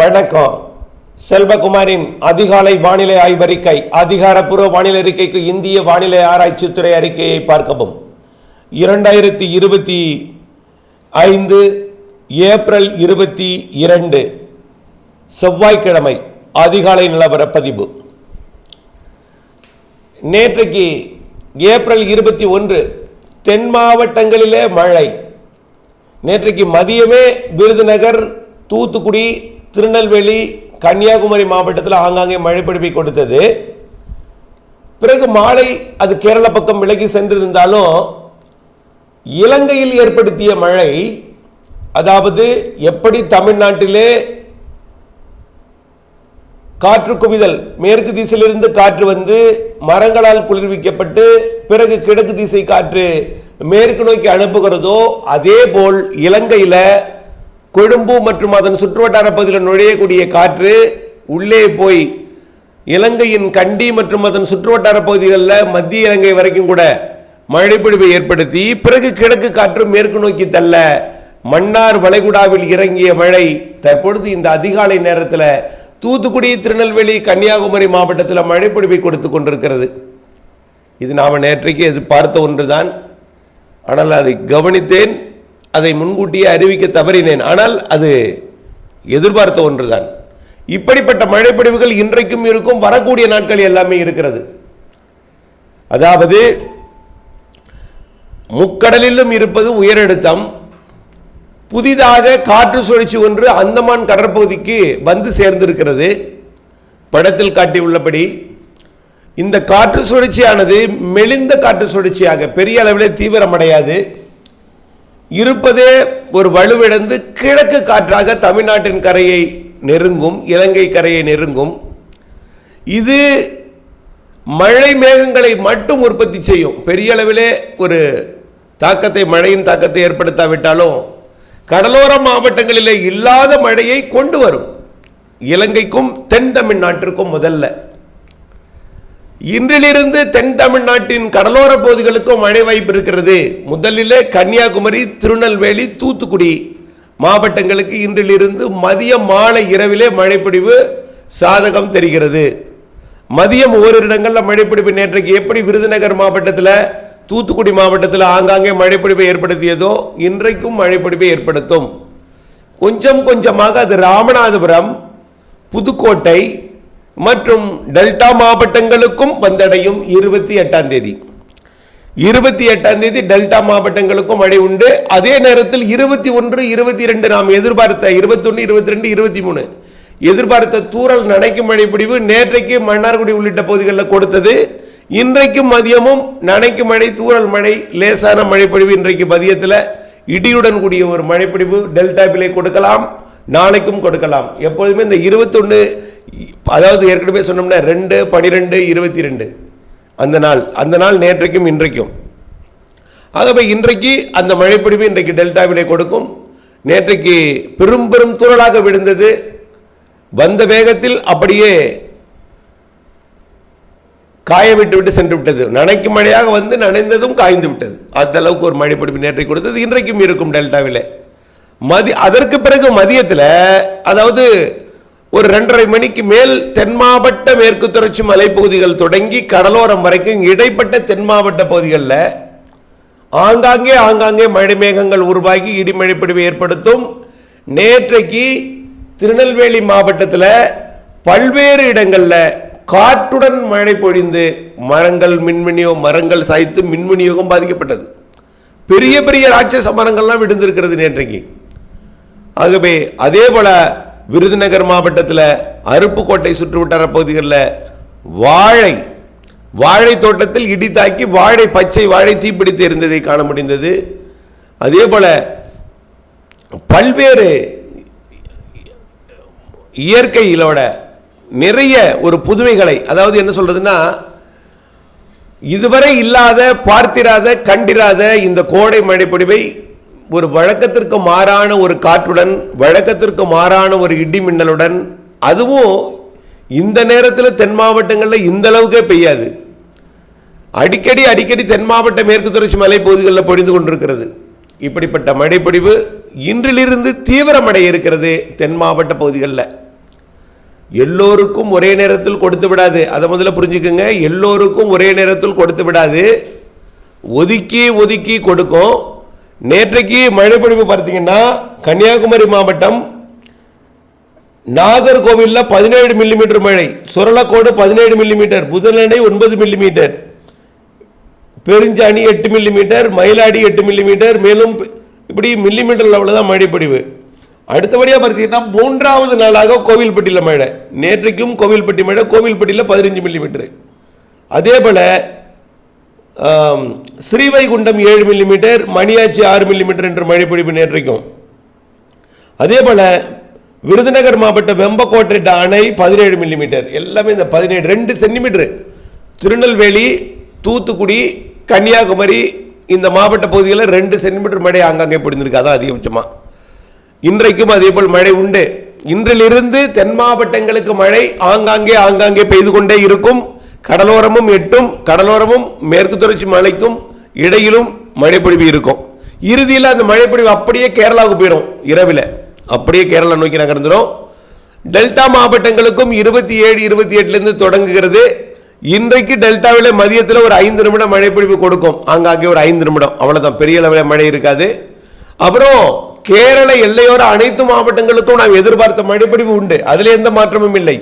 வணக்கம். செல்வகுமாரின் அதிகாலை வானிலை ஆய்வறிக்கை அதிகாரப்பூர்வ வானிலை அறிக்கைக்கு இந்திய வானிலை ஆராய்ச்சித்துறை அறிக்கையை பார்க்கவும். இரண்டாயிரத்தி இருபத்தி ஐந்து ஏப்ரல் இருபத்தி இரண்டு செவ்வாய்க்கிழமை அதிகாலை நிலவர பதிவு நேற்றைக்கு ஏப்ரல் இருபத்தி ஒன்று தென் மாவட்டங்களிலே மழை. நேற்றைக்கு மதியமே விருதுநகர் தூத்துக்குடி திருநெல்வேலி கன்னியாகுமரி மாவட்டத்தில் ஆங்காங்கே மழை பிடிப்பை கொடுத்தது. பிறகு மாலை அது கேரள பக்கம் விலகி சென்றிருந்தாலும் இலங்கையில் ஏற்படுத்திய மழை அதாவது எப்படி தமிழ்நாட்டிலே காற்று குவிதல் மேற்கு திசையிலிருந்து காற்று வந்து மரங்களால் குளிர்விக்கப்பட்டு பிறகு கிழக்கு திசை காற்று மேற்கு நோக்கி அனுப்புகிறதோ அதே போல் இலங்கையில் கொழும்பு மற்றும் அதன் சுற்றுவட்டார பகுதியில் நுழையக்கூடிய காற்று உள்ளே போய் இலங்கையின் கண்டி மற்றும் அதன் சுற்றுவட்டார பகுதிகளில் மத்திய இலங்கை வரைக்கும் கூட மழைப்பொழிவை ஏற்படுத்தி பிறகு கிழக்கு காற்று மேற்கு நோக்கி தள்ள மன்னார் வளைகுடாவில் இறங்கிய மழை தற்பொழுது இந்த அதிகாலை நேரத்தில் தூத்துக்குடி திருநெல்வேலி கன்னியாகுமரி மாவட்டத்தில் மழைப்பொழிவை கொடுத்து கொண்டிருக்கிறது. இது நாம் நேற்றைக்கு எதிர்பார்த்த ஒன்றுதான். ஆனால் அதை கவனித்தேன். அதை முன்கூட்டியே அறிவிக்க தவறினேன். ஆனால் அது எதிர்பார்த்த ஒன்றுதான். இப்படிப்பட்ட மழைப்பொழிவுகள் இன்றைக்கும் இருக்கும் வரக்கூடிய நாட்கள் எல்லாமே இருக்கிறது. அதாவது முக்கடலிலும் இருப்பது உயரழுத்தம் புதிதாக காற்று சுழற்சி ஒன்று அந்தமான் கடற்பகுதிக்கு வந்து சேர்ந்திருக்கிறது. படத்தில் காட்டியுள்ளபடி இந்த காற்று சுழற்சியானது மெலிந்த காற்று சுழற்சியாக பெரிய அளவில் தீவிரமடையாது. இருப்பதே ஒரு வலுவிழந்து கிழக்கு காற்றாக தமிழ்நாட்டின் கரையை நெருங்கும் இலங்கை கரையை நெருங்கும். இது மழை மேகங்களை மட்டும் உற்பத்தி செய்யும். பெரிய அளவிலே ஒரு தாக்கத்தை மழையின் தாக்கத்தை ஏற்படுத்தாவிட்டாலும் கடலோர மாவட்டங்களிலே இல்லாத மழையை கொண்டு வரும். இலங்கைக்கும் தென் தமிழ்நாட்டிற்கும் முதல்ல. இன்றிலிருந்து தென் தமிழ்நாட்டின் கடலோர பகுதிகளுக்கும் மழை வாய்ப்பு இருக்கிறது. முதலிலே கன்னியாகுமரி திருநெல்வேலி தூத்துக்குடி மாவட்டங்களுக்கு இன்றிலிருந்து மதிய மாலை இரவிலே மழைப்பிடிவு சாதகம் தெரிகிறது. மதியம் ஓரிரு இடங்களில் மழைப்பிடிப்பு நேற்றைக்கு எப்படி விருதுநகர் மாவட்டத்தில் தூத்துக்குடி மாவட்டத்தில் ஆங்காங்கே மழைப்பிடிப்பை ஏற்படுத்தியதோ இன்றைக்கும் மழைப்பிடிப்பை ஏற்படுத்தும். கொஞ்சம் கொஞ்சமாக அது ராமநாதபுரம் புதுக்கோட்டை மற்றும் டெல்டா மாவட்டங்களுக்கும் வந்தடையும் இருபத்தி எட்டாம் தேதி. இருபத்தி எட்டாம் தேதி டெல்டா மாவட்டங்களுக்கும் மழை உண்டு. அதே நேரத்தில் இருபத்தி ஒன்று இருபத்தி ரெண்டு நாம் எதிர்பார்த்த இருபத்தொன்று இருபத்தி ரெண்டு இருபத்தி மூணு எதிர்பார்த்த தூரல் நனைக்கும் மழைப்பிடிவு நேற்றைக்கு மன்னார்குடி உள்ளிட்ட பகுதிகளில் கொடுத்தது. இன்றைக்கும் மதியமும் நனைக்கும் மழை தூரல் மழை லேசான மழைப்பொழிவு இன்றைக்கு மதியத்தில். இடியுடன் கூடிய ஒரு மழைப்பிடிவு டெல்டாவிலே கொடுக்கலாம். நாளைக்கும் கொடுக்கலாம். எப்பொழுதுமே இந்த இருபத்தொன்று அதாவது ஏற்கனவே சொன்னோம்னா ரெண்டு பனிரெண்டு இருபத்தி ரெண்டு அந்த நாள் அந்த நாள் நேற்றைக்கும் இன்றைக்கும். ஆகவே இன்றைக்கு அந்த மழைப்பிடிவு இன்றைக்கு டெல்டாவிலே கொடுக்கும். நேற்றைக்கு பெரும் பெரும் துறளாக விழுந்தது. வந்த வேகத்தில் அப்படியே காய விட்டு விட்டு சென்று விட்டது. நனைக்கும் மழையாக வந்து நனைந்ததும் காய்ந்து விட்டது. அந்த அளவுக்கு ஒரு மழை நேற்றை கொடுத்தது. இன்றைக்கும் இருக்கும் டெல்டாவில். மதி அதற்கு பிறகு மதியத்தில் அதாவது ஒரு ரெண்டரை மணிக்கு மேல் தென் மாவட்ட மேற்கு தொடர்ச்சி மலைப்பகுதிகள் தொடங்கி கடலோரம் வரைக்கும் இடைப்பட்ட தென் மாவட்ட பகுதிகளில் ஆங்காங்கே ஆங்காங்கே மழை மேகங்கள் உருவாகி இடிமழை பிடிவை ஏற்படுத்தும். நேற்றைக்கு திருநெல்வேலி மாவட்டத்தில் பல்வேறு இடங்களில் காற்றுடன் மழை பொழிந்து மரங்கள் மின்வினியோ மரங்கள் சாய்த்து மின் விநியோகம் பாதிக்கப்பட்டது. பெரிய பெரிய ராட்சச மரங்கள்லாம் விழுந்திருக்கிறது நேற்றைக்கு. ஆகவே அதே போல விருதுநகர் மாவட்டத்தில் அருப்புக்கோட்டை சுற்றுவட்டார பகுதிகளில் வாழை வாழை தோட்டத்தில் இடி தாக்கி வாழை பச்சை வாழை தீப்பிடித்து இருந்ததை காண முடிந்தது. அதே போல பல்வேறு இயற்கையிலோட நிறைய ஒரு புதுமைகளை அதாவது என்ன சொல்றதுன்னா இதுவரை இல்லாத பார்த்திராத கண்டிராத இந்த கோடை மழைப்பொடிவை ஒரு வழக்கத்திற்கு மாறான ஒரு காற்றுடன் வழக்கத்திற்கு மாறான ஒரு இடி மின்னலுடன் அதுவும் இந்த நேரத்தில் தென் மாவட்டங்களில் இந்த அளவுக்கே பெய்யாது. அடிக்கடி அடிக்கடி தென் மாவட்ட மேற்கு தொடர்ச்சி மலைப்பகுதிகளில் பொழிந்து கொண்டிருக்கிறது. இப்படிப்பட்ட மழைப்பொழிவு இன்றிலிருந்து தீவிரமடைய இருக்கிறது தென் மாவட்ட பகுதிகளில். எல்லோருக்கும் ஒரே நேரத்தில் கொடுத்து விடாது. அதை முதல்ல புரிஞ்சுக்கோங்க. எல்லோருக்கும் ஒரே நேரத்தில் கொடுத்து விடாது. ஒதுக்கி ஒதுக்கி கொடுக்கும். நேற்றைக்கு மழைப்பொழிவு பார்த்தீங்கன்னா கன்னியாகுமரி மாவட்டம் நாகர்கோவிலில் பதினேழு மில்லிமீட்டர் மழை சுரலக்கோடு பதினேழு மில்லிமீட்டர் புதனணை ஒன்பது மில்லிமீட்டர் பெருஞ்சாணி எட்டு மில்லிமீட்டர் மயிலாடி எட்டு மில்லிமீட்டர் மேலும் இப்படி மில்லிமீட்டர் லெவலில் தான் மழைப்பொழிவு. அடுத்தபடியாக பார்த்தீங்கன்னா மூன்றாவது நாளாக கோவில்பட்டியில் மழை. நேற்றைக்கும் கோவில்பட்டி மழை கோவில்பட்டியில் பதினஞ்சு மில்லிமீட்டர் அதே போல் ஸ்ரீவைகுண்டம் ஏழு மில்லிமீட்டர் மணியாச்சி ஆறு மில்லிமீட்டர் என்ற மழைப்பொழிவு நேற்றைக்கும் அதே போல் விருதுநகர் மாவட்டம் வெம்பக்கோட்டை அணை பதினேழு மில்லிமீட்டர் எல்லாமே இந்த பதினேழு ரெண்டு சென்டிமீட்டர் திருநெல்வேலி தூத்துக்குடி கன்னியாகுமரி இந்த மாவட்ட பகுதிகளில் ரெண்டு சென்டிமீட்டர் மழை ஆங்காங்கே பிடிந்திருக்கு அதான் அதிகபட்சமாக இன்றைக்கும் அதே போல் மழை உண்டு. இன்றிலிருந்து தென் மாவட்டங்களுக்கு மழை ஆங்காங்கே ஆங்காங்கே பெய்து கொண்டே இருக்கும். கடலோரமும் எட்டும் கடலோரமும் மேற்கு தொடர்ச்சி மலைக்கும் இடையிலும் மழைப்பொழிவு இருக்கும். இறுதியில் அந்த மழைப்பொழிவு அப்படியே கேரளாவுக்கு போயிடும் இரவில். அப்படியே கேரளா நோக்கி நகர்ந்துடும் டெல்டா மாவட்டங்களுக்கும் இருபத்தி ஏழு இருபத்தி எட்டுலேருந்து தொடங்குகிறது. இன்றைக்கு டெல்டாவில் மதியத்தில் ஒரு ஐந்து நிமிடம் மழைப்பொழிவு கொடுக்கும். ஆங்காங்கே ஒரு ஐந்து நிமிடம். அவ்வளோதான் பெரிய அளவில் மழை இருக்காது. அப்புறம் கேரள எல்லையோர அனைத்து மாவட்டங்களுக்கும் நாம் எதிர்பார்த்த மழைப்பொழிவு உண்டு. அதில் எந்த மாற்றமும் இல்லை.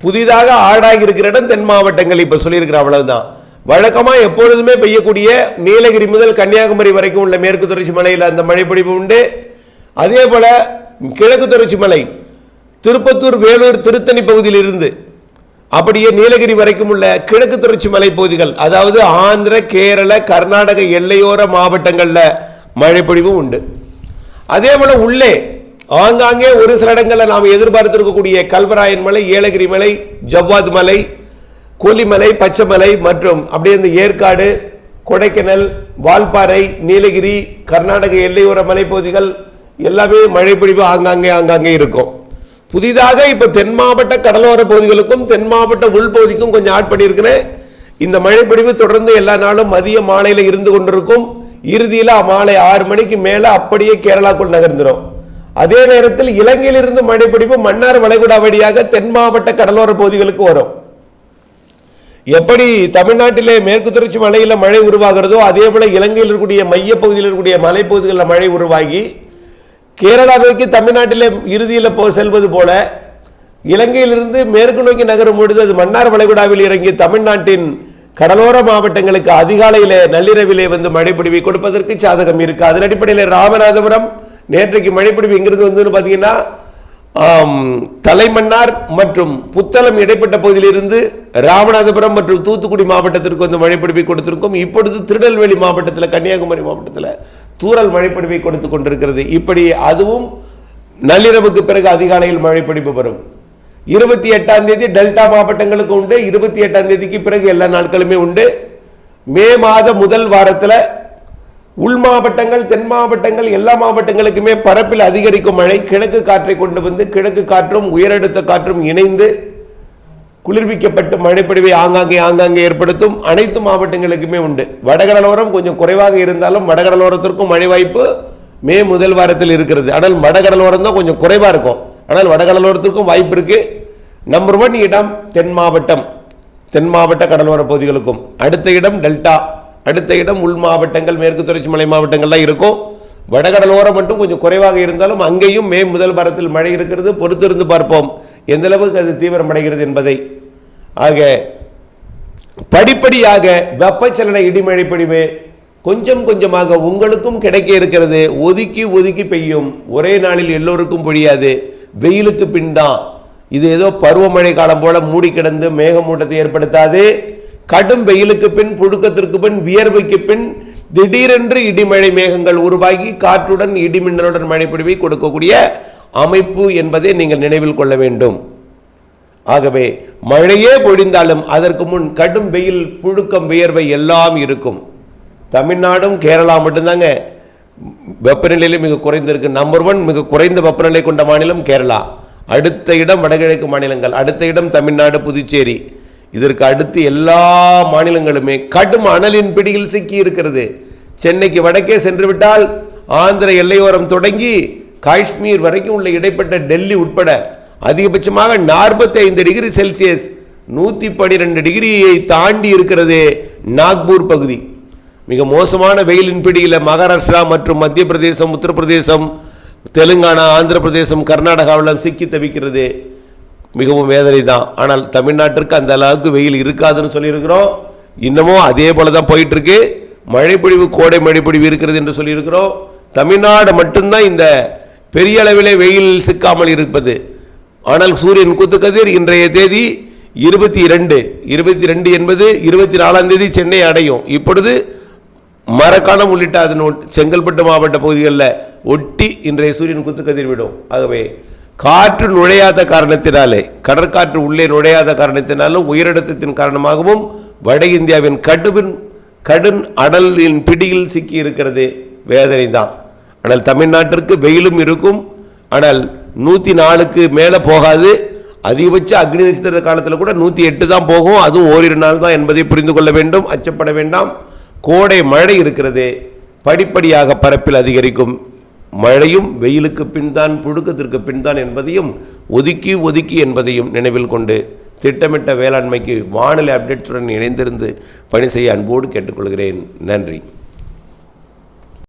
புதிதாக ஆடாகி இருக்கிற இடம் தென் மாவட்டங்கள் இப்போ சொல்லியிருக்கிற அவ்வளவுதான். வழக்கமாக எப்பொழுதுமே பெய்யக்கூடிய நீலகிரி முதல் கன்னியாகுமரி வரைக்கும் உள்ள மேற்கு தொடர்ச்சி மலையில் அந்த மழைப்பொழிவு உண்டு. அதே போல கிழக்கு தொடர்ச்சி மலை திருப்பத்தூர் வேலூர் திருத்தணி பகுதியில் இருந்து அப்படியே நீலகிரி வரைக்கும் உள்ள கிழக்கு தொடர்ச்சி மலைப்பகுதிகள் அதாவது ஆந்திர கேரள கர்நாடக எல்லையோர மாவட்டங்களில் மழைப்பொழிவும் உண்டு. அதே போல உள்ளே ஆங்காங்கே ஒரு சில இடங்களில் நாம் எதிர்பார்த்திருக்கக்கூடிய கல்வராயன் மலை ஏலகிரி மலை ஜவ்வாது மலை கொல்லிமலை பச்சைமலை மற்றும் அப்படியே இந்த ஏற்காடு கொடைக்கானல் வால்பாறை நீலகிரி கர்நாடக எல்லையோர மலைப்பகுதிகள் எல்லாமே மழைப்பொழிவு ஆங்காங்கே ஆங்காங்கே இருக்கும். புதிதாக இப்போ தென் மாவட்ட கடலோர பகுதிகளுக்கும் தென் மாவட்ட உள்பகுதிக்கும் கொஞ்சம் ஆட் பண்ணியிருக்கிறேன். இந்த மழைப்பொழிவு தொடர்ந்து எல்லா நாளும் மதிய மாலையில் இருந்து கொண்டிருக்கும். இறுதியில் மாலை ஆறு மணிக்கு மேலே அப்படியே கேரளாக்குள் நகர்ந்துடும் அதே நேரத்தில் இலங்கையிலிருந்து மழைப்பொழிவு மன்னார் வளைகுடா வழியாக தென் மாவட்ட கடலோர பகுதிகளுக்கு வரும். எப்படி தமிழ்நாட்டிலே மேற்கு தொடர்ச்சி மலையில் மழை உருவாகிறதோ அதே போல இலங்கையில் இருக்கக்கூடிய மையப்பகுதியில் இருக்கக்கூடிய மலைப்பகுதிகளில் மழை உருவாகி கேரளா நோக்கி தமிழ்நாட்டிலே இறுதியில் போ செல்வது போல இலங்கையிலிருந்து மேற்கு நோக்கி நகரும் பொழுது அது மன்னார் வளைகுடாவில் இறங்கி தமிழ்நாட்டின் கடலோர மாவட்டங்களுக்கு அதிகாலையிலே நள்ளிரவிலே வந்து மழை பிடிவி கொடுப்பதற்கு சாதகம் இருக்கு. அதன் அடிப்படையில் ராமநாதபுரம் நேற்றைக்கு மழைப்பிடிப்புங்கிறது வந்து பார்த்தீங்கன்னா தலைமன்னார் மற்றும் புத்தளம் இடைப்பட்ட பகுதியிலிருந்து ராமநாதபுரம் மற்றும் தூத்துக்குடி மாவட்டத்திற்கு வந்து மழைப்பிடிப்பை கொடுத்திருக்கும். இப்பொழுது திருநெல்வேலி மாவட்டத்தில் கன்னியாகுமரி மாவட்டத்தில் தூறல் மழைப்பிடிப்பை கொடுத்து கொண்டிருக்கிறது. இப்படி அதுவும் நள்ளிரவுக்கு பிறகு அதிகாலையில் மழைப்பிடிப்பு வரும். இருபத்தி எட்டாம் தேதி டெல்டா மாவட்டங்களுக்கு உண்டு. இருபத்தி எட்டாம் தேதிக்கு பிறகு எல்லா நாட்களுமே உண்டு. மே மாத முதல் வாரத்தில் உள் மாவட்டங்கள் தென் மாவட்டங்கள் எல்லா மாவட்டங்களுக்குமே பரப்பில் அதிகரிக்கும் மழை கிழக்கு காற்றை கொண்டு வந்து கிழக்கு காற்றும் உயரழுத்த காற்றும் இணைந்து குளிர்விக்கப்பட்டு மழைப்பொழிவை ஆங்காங்கே ஆங்காங்கே ஏற்படுத்தும் அனைத்து மாவட்டங்களுக்குமே உண்டு. வடகடலோரம் கொஞ்சம் குறைவாக இருந்தாலும் வடகடலோரத்திற்கும் மழை வாய்ப்பு மே முதல் வாரத்தில் இருக்கிறது. ஆனால் வடகடலோரம் தான் கொஞ்சம் குறைவாக இருக்கும். ஆனால் வடகடலோரத்திற்கும் வாய்ப்பு இருக்கு. நம்பர் ஒன் இடம் தென் மாவட்டம். தென் மாவட்ட கடலோர பகுதிகளுக்கும். அடுத்த இடம் டெல்டா. அடுத்த இடம் உள் மாவட்டங்கள் மேற்கு தொடர்ச்சி மலை மாவட்டங்கள்லாம் இருக்கும். வடகடலோரம் மட்டும் கொஞ்சம் குறைவாக இருந்தாலும் அங்கேயும் மே முதல் வாரத்தில் மழை இருக்கிறது. பொறுத்திருந்து பார்ப்போம். எந்த அளவுக்கு அது தீவிரமடைகிறது என்பதை. ஆக படிப்படியாக வெப்பச்சலன இடிமழை பொழிவு கொஞ்சம் கொஞ்சமாக உங்களுக்கும் கிடைக்க இருக்கிறது. ஒதுக்கி ஒதுக்கி பெய்யும். ஒரே நாளில் எல்லோருக்கும் பொழியாது. வெயிலுக்கு பின் தான். இது ஏதோ பருவமழை காலம் போல மூடி கிடந்து மேகமூட்டத்தை ஏற்படுத்தாது. கடும் வெயிலுக்கு பின் புழுக்கத்திற்கு பின் வியர்வைக்கு பின் திடீரென்று இடிமழை மேகங்கள் உருவாகி காற்றுடன் இடிமின்னலுடன் மழை பொழிவை கொடுக்கக்கூடிய அமைப்பு என்பதை நீங்கள் நினைவில் கொள்ள வேண்டும். ஆகவே மழையே பொழிந்தாலும் அதற்கு முன் கடும் வெயில் புழுக்கம் வியர்வை எல்லாம் இருக்கும். தமிழ்நாடும் கேரளா மட்டும்தாங்க. வெப்பநிலையிலும் மிக குறைந்திருக்கு நம்பர் ஒன் மிக குறைந்த வெப்பநிலை கொண்ட மாநிலம் கேரளா. அடுத்த இடம் வடகிழக்கு மாநிலங்கள். அடுத்த இடம் தமிழ்நாடு புதுச்சேரி. இதற்கு அடுத்து எல்லா மாநிலங்களுமே கடும் அனலின் பிடியில் சிக்கி இருக்கிறது சென்னைக்கு வடக்கே சென்று விட்டால் ஆந்திர எல்லையோரம் தொடங்கி காஷ்மீர் வரைக்கும் உள்ள இடைப்பட்ட டெல்லி உட்பட அதிகபட்சமாக நாற்பத்தி ஐந்து டிகிரி செல்சியஸ் நூற்றி பன்னிரெண்டு டிகிரியை தாண்டி இருக்கிறது நாக்பூர் பகுதி. மிக மோசமான வெயிலின் பிடியில் மகாராஷ்டிரா மற்றும் மத்திய பிரதேசம் உத்தரப்பிரதேசம் தெலுங்கானா ஆந்திர பிரதேசம் கர்நாடகாவிலும் சிக்கி தவிக்கிறது. மிகவும் வேதனை தான் ஆனால் தமிழ்நாட்டிற்கு அந்த அளவுக்கு வெயில் இருக்காதுன்னு சொல்லியிருக்கிறோம். இன்னமும் அதே போல தான் போயிட்டு இருக்கு மழைப்பொழிவு கோடை மழைப்பொழிவு இருக்கிறது என்று சொல்லியிருக்கிறோம். தமிழ்நாடு மட்டும்தான் இந்த பெரிய அளவிலே வெயில் சிக்காமல் இருப்பது. ஆனால் சூரியன் குத்துக்கதிர் இன்றைய தேதி இருபத்தி இரண்டு. இருபத்தி ரெண்டு என்பது இருபத்தி நாலாம் தேதி சென்னை அடையும். இப்பொழுது மரக்காணம் உள்ளிட்ட அதன் செங்கல்பட்டு மாவட்ட பகுதிகளில் ஒட்டி இன்றைய சூரியன் குத்துக்கதிர் விடும். ஆகவே காற்று நுழையாத காரணத்தினாலே கடற்காற்று உள்ளே நுழையாத காரணத்தினாலும் உயரழுத்தத்தின் காரணமாகவும் வட இந்தியாவின் கடுவின் கடும் அடலின் பிடியில் சிக்கி இருக்கிறது வேதனை தான் ஆனால் தமிழ்நாட்டிற்கு வெயிலும் இருக்கும். ஆனால் நூற்றி நாலுக்கு மேலே போகாது. அதிகபட்ச அக்னி நட்சத்திர காலத்தில் கூட நூற்றி எட்டு தான் போகும். அதுவும் ஓரிரு நாள் தான் என்பதை புரிந்து கொள்ள வேண்டும். அச்சப்பட வேண்டாம். கோடை மழை இருக்கிறது. படிப்படியாக பரப்பில் அதிகரிக்கும். மழையும் வெயிலுக்கு பின்தான் புழுக்கத்திற்கு பின்தான் என்பதையும் ஒதுக்கி ஒதுக்கி என்பதையும் நினைவில் கொண்டு திட்டமிட்ட வேளாண்மைக்கு வானிலை அப்டேட்ஸுடன் இணைந்திருந்து பணி செய்ய அன்போடு கேட்டுக்கொள்கிறேன். நன்றி.